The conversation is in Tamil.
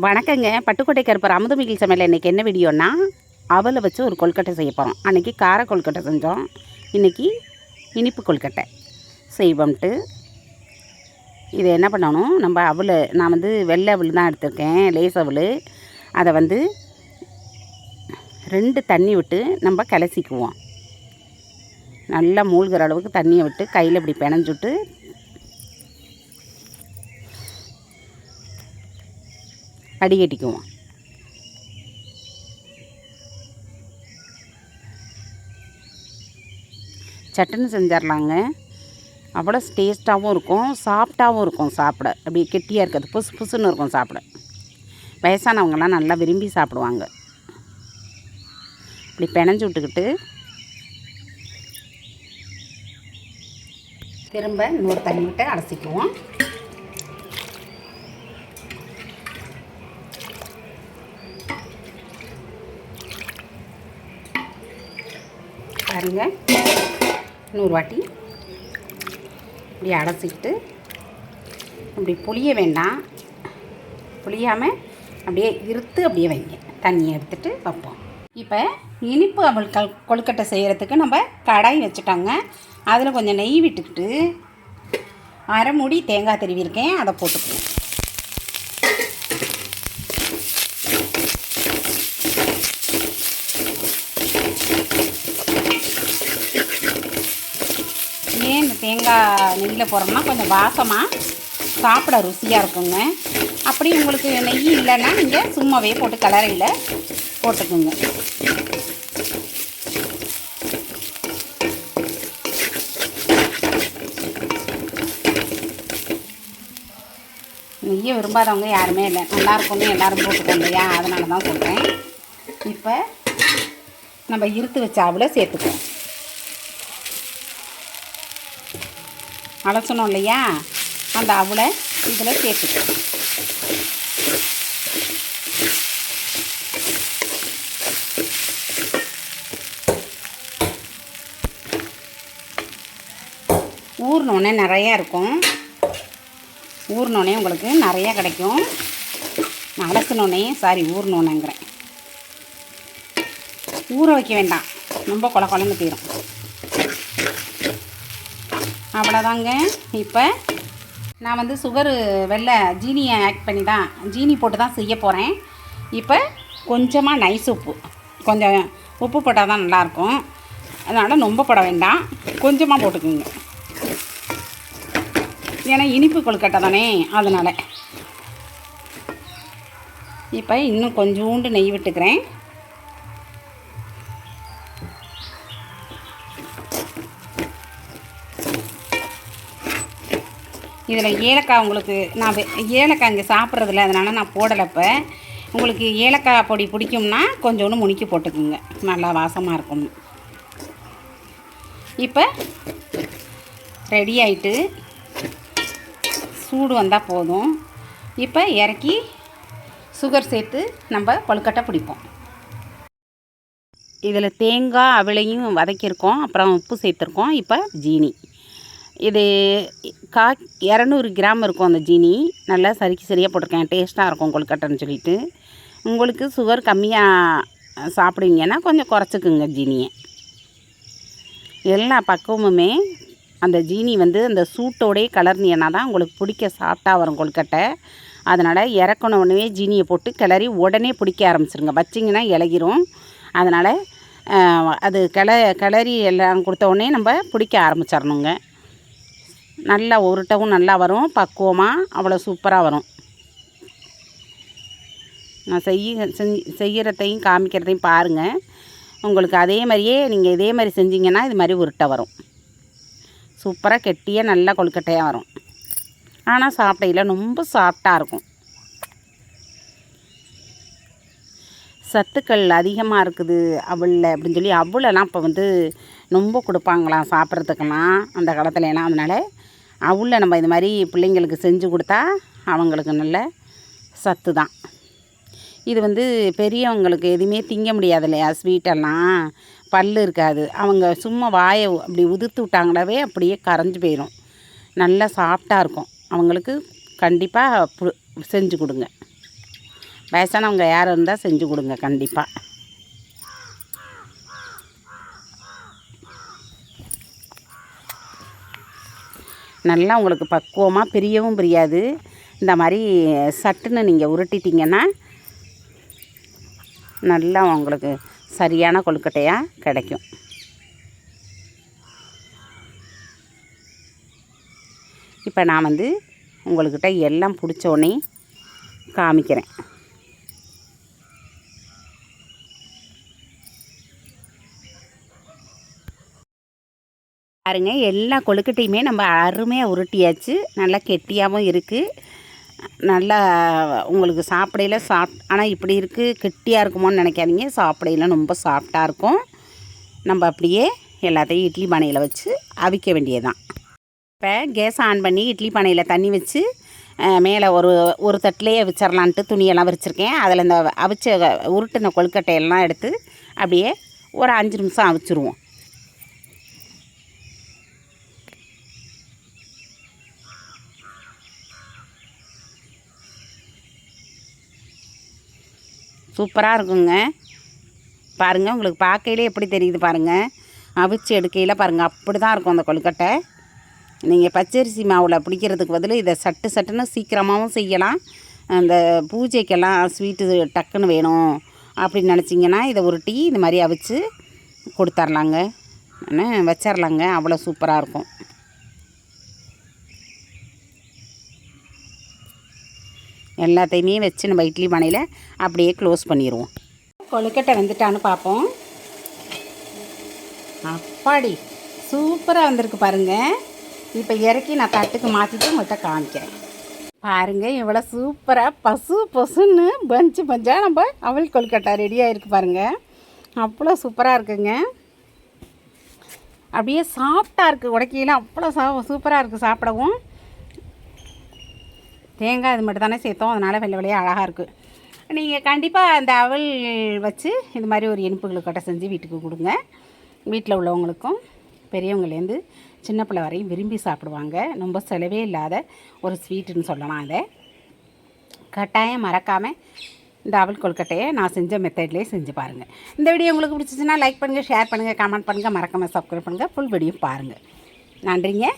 வணக்கங்க. பட்டுக்கோட்டை கருப்பர் அமுதமிகில் சமையல் இன்றைக்கி என்ன வீடியோன்னா அவலை வச்சு ஒரு கொல்கட்டை செய்ய போகிறோம் அன்றைக்கி கார கொழுக்கட்டை செஞ்சோம். இன்றைக்கி இனிப்பு கொல்கட்டை செய்வோம்ட்டு. இது என்ன பண்ணணும்? நம்ம அவள் நான் வந்து வெள்ளை அவள் தான் எடுத்திருக்கேன் லேஸ் அவள். அதை வந்து ரெண்டு தண்ணி விட்டு நம்ம கலசிக்குவோம் நல்லா மூழ்கிற அளவுக்கு தண்ணியை விட்டு கையில் இப்படி பிணைஞ்சுட்டு அடிகட்டிக்குவோம் சட்டுன்னு செஞ்சிடலாங்க அவ்வளோ டேஸ்ட்டாகவும் இருக்கும் சாஃப்டாகவும் இருக்கும் சாப்பிட. அப்படி கெட்டியாக இருக்காது புசு புசுன்னு இருக்கும் சாப்பிட. வயசானவங்கெல்லாம் நல்லா விரும்பி சாப்பிடுவாங்க. இப்படி பிணைஞ்சு விட்டுக்கிட்டு திரும்ப இன்னொரு தண்ணி விட்டு அலசிக்குவோம். பாருங்கள் நூறு வாட்டி. இப்படி அடைச்சிக்கிட்டு இப்படி புளிய வேண்டாம். புளியாமல் அப்படியே இருத்து அப்படியே வைங்க. தண்ணியை எடுத்துகிட்டு வைப்போம். இப்போ இனிப்பு அவள் கல் கொழுக்கட்டை செய்கிறதுக்கு நம்ம கடாய் வச்சுட்டாங்க. அதில் கொஞ்சம் நெய் விட்டுக்கிட்டு அரை மூடி தேங்காய் திருவியிருக்கேன் அதை போட்டுக்குவோம். ஏன் இந்த தேங்காய் நெய்யில் போடுறோம்னா கொஞ்சம் வாசமாக சாப்பிட ருசியாக இருக்குங்க. அப்படி உங்களுக்கு நெய் இல்லைன்னா நீங்கள் சும்மாவே போட்டு கலரையில் போட்டுக்குங்க. நெய்யை விரும்பாதவங்க யாருமே இல்லை. நல்லா இருக்கும்னு போட்டுக்கோங்க இல்லையா? அதனால தான் சொல்கிறேன் இப்போ நம்ம இருத்து வச்ச அவளை சேர்த்துக்குவோம் அலசணும் இல்லையா? அந்த அவளை இதில் சேர்த்துக்குவோம் ஊறினோடனே நிறையா இருக்கும். ஊறினோடனே உங்களுக்கு நிறையா கிடைக்கும். நான் அலசினோடனே சாரி ஊறினோன்னேங்கிறேன் ஊற வைக்க வேண்டாம். ரொம்ப கொல கொலன்னு தீரும் அவ்வளோதாங்க இப்போ நான் வந்து சுகரு வெள்ளை ஜீனியை ஆட் பண்ணி தான் ஜீனி போட்டு தான் செய்ய போகிறேன் இப்போ கொஞ்சமாக நைஸ் உப்பு. கொஞ்சம் உப்பு போட்டால் தான் நல்லாயிருக்கும். அதனால் ரொம்ப போட வேண்டாம். கொஞ்சமாக போட்டுக்குங்க. ஏன்னா இனிப்பு கொழுக்கட்டை தானே அதனால். இப்போ இன்னும் கொஞ்சோண்டு நெய் விட்டுக்கிறேன். இதில் ஏலக்காய் உங்களுக்கு நான் ஏலக்காய் இங்கே சாப்பிட்றதில்ல அதனால் நான் போடலை இப்போ. உங்களுக்கு ஏலக்காய் பொடி பிடிக்கும்னா கொஞ்சோண்டு முனிக்கி போட்டுக்குங்க. நல்லா வாசமாக இருக்கும். இப்போ ரெடி ஆயிட்டு சூடு வந்தால் போதும். இப்போ இறக்கி சுகர் சேர்த்து நம்ம கொழுக்கட்டை பிடிப்போம். இதில் தேங்காய் அவளையும் வதக்கியிருக்கோம். அப்புறம் உப்பு சேர்த்துருக்கோம். இப்போ ஜீனி. இது கா இரநூறு கிராம் இருக்கும் அந்த ஜீனி. நல்லா சரிக்கு சரியாக போட்டிருக்கேன். டேஸ்ட்டாக இருக்கும் கொழுக்கட்டைன்னு சொல்லிட்டு. உங்களுக்கு சுகர் கம்மியாக சாப்பிடுவீங்கன்னா கொஞ்சம் குறைச்சிக்குங்க ஜீனியை. எல்லா பக்குவமுமே அந்த ஜீனி வந்து அந்த சூட்டோடே கலர்னியனா தான் உங்களுக்கு பிடிக்க சாப்பிட்டா வரும் கொழுக்கட்டை அதனால் இறக்கணும் உடனே ஜீனியை போட்டு கிளறி உடனே பிடிக்க ஆரம்பிச்சிருங்க. வச்சிங்கன்னா இலகிரும். அதனால் அது கிள கிளறி எல்லாம் கொடுத்த உடனே நம்ம பிடிக்க ஆரம்பிச்சிடணுங்க நல்லா உருட்டவும் நல்லா வரும். பக்குவமாக அவ்வளோ சூப்பராக வரும். நான் செய்ய செஞ்சு செய்கிறதையும் காமிக்கிறதையும் பாருங்கள் உங்களுக்கு அதே மாதிரியே நீங்கள் இதே மாதிரி செஞ்சிங்கன்னா இது மாதிரி உருட்டை வரும். சூப்பராக கெட்டியாக நல்லா கொழுக்கட்டையாக வரும். ஆனால் சாப்பிடையில் ரொம்ப சாஃப்டாக இருக்கும். சத்துக்கள் அதிகமாக இருக்குது அவளில் அப்படின்னு சொல்லி அவளெல்லாம் இப்போ வந்து ரொம்ப கொடுப்பாங்களாம் சாப்பிட்றதுக்கெல்லாம் அந்த காலத்துல. எல்லாம் அதனால் அவளில் நம்ம இது மாதிரி பிள்ளைங்களுக்கு செஞ்சு கொடுத்தா அவங்களுக்கு நல்ல சத்து தான். இது வந்து பெரியவங்களுக்கு எதுவுமே திங்க முடியாது இல்லையா? ஸ்வீட்டெல்லாம் பல் இருக்காது. அவங்க சும்மா வாயை அப்படி உதிர்த்து விட்டாங்களாவே அப்படியே கரைஞ்சி போயிடும் நல்லா சாஃப்டாக இருக்கும். அவங்களுக்கு கண்டிப்பாக பு- செஞ்சு கொடுங்க. வயசானவங்க யார் இருந்தால் செஞ்சு கொடுங்க கண்டிப்பாக நல்லா உங்களுக்கு பக்குவமாக பிரியவும் பிரியாது. இந்த மாதிரி சட்டுன்னு நீங்கள் உருட்டிட்டிங்கன்னா நல்லா உங்களுக்கு சரியான கொழுக்கட்டையாக கிடைக்கும். இப்போ நான் வந்து உங்கள்கிட்ட எல்லாம் பிடிச்ச காமிக்கிறேன். பாருங்க எல்லா கொழுக்கட்டையுமே நம்ம அருமையாக உருட்டியாச்சு. நல்லா கெட்டியாகவும் இருக்குது நல்லா உங்களுக்கு சாப்பிடையில சாப் ஆனால் இப்படி இருக்குது கெட்டியாக இருக்குமோன்னு நினைக்காதீங்க. சாப்பிடையில ரொம்ப சாஃப்டாக இருக்கும். நம்ம அப்படியே எல்லாத்தையும் இட்லி பானையில் வச்சு அவிக்க வேண்டியதுதான். இப்போ கேஸ் ஆன் பண்ணி இட்லி பானையில் தண்ணி வச்சு மேலே ஒரு ஒரு தட்டிலேயே வச்சிடலான்ட்டு துணியெல்லாம் விரிச்சிருக்கேன். அதில் இந்த அவிச்ச உருட்டின கொழுக்கட்டையெல்லாம் எடுத்து அப்படியே ஒரு அஞ்சு நிமிஷம் அவிச்சிருவோம். சூப்பராக இருக்குங்க. பாருங்கள் உங்களுக்கு பார்க்கையிலே எப்படி தெரியுது பாருங்கள் அவிச்சு எடுக்கையில் பாருங்கள் அப்படி தான் இருக்கும் அந்த கொழுக்கட்டை. நீங்கள் பச்சரிசி மாவில் பிடிக்கிறதுக்கு பதில் இதை சட்டு சட்டுன்னு சீக்கிரமாகவும் செய்யலாம். அந்த பூஜைக்கெல்லாம் ஸ்வீட்டு டக்குன்னு வேணும் அப்படின்னு நினச்சிங்கன்னா இதை ஒரு டீ இந்த மாதிரி அவிச்சு கொடுத்துர்லாங்க. வச்சிடலாங்க அவ்வளோ சூப்பராக இருக்கும். எல்லாத்தையுமே வச்சு நம்ம இட்லி பானையில் அப்படியே க்ளோஸ் பண்ணிடுவோம் கொழுக்கட்டை வந்துட்டான்னு பார்ப்போம். அப்பாடி சூப்பராக வந்திருக்கு பாருங்கள் இப்போ இறக்கி நான் தட்டுக்கு மாற்றிட்டு உங்கள்கிட்ட காமிக்கிறேன். பாருங்கள் இவ்வளோ சூப்பராக பசு பசுன்னு பஞ்சு பஞ்சாக நம்ம அவல் கொழுக்கட்டை ரெடியாக இருக்குது பாருங்கள் அவ்வளோ சூப்பராக இருக்குங்க. அப்படியே சாஃப்டாக இருக்குது உடைக்கையில் அவ்வளோ சா சூப்பராக இருக்குது சாப்பிடவும். தேங்காய் இது மட்டும் தானே சேர்த்தோம். அதனால் வெள்ளை வெள்ளையாக அழகாக இருக்குது நீங்கள் கண்டிப்பாக அந்த அவல் வச்சு இது மாதிரி ஒரு இனிப்பு கொட்டை செஞ்சு வீட்டுக்கு கொடுங்க. வீட்டில் உள்ளவங்களுக்கும் பெரியவங்கலேருந்து சின்ன பிள்ளை வரையும் விரும்பி சாப்பிடுவாங்க. ரொம்ப செலவே இல்லாத ஒரு ஸ்வீட்டுன்னு சொல்லலாம் அதை கட்டாயம் மறக்காமல் இந்த அவல் கொல்கட்டையை நான் செஞ்ச மெத்தட்லேயே செஞ்சு பாருங்கள் இந்த வீடியோ உங்களுக்கு பிடிச்சிச்சின்னா லைக் பண்ணுங்கள் ஷேர் பண்ணுங்கள் கமெண்ட் பண்ணுங்கள் மறக்காமல் சப்ஸ்கிரைப் பண்ணுங்கள் ஃபுல் வீடியோ பாருங்கள் நன்றிங்க.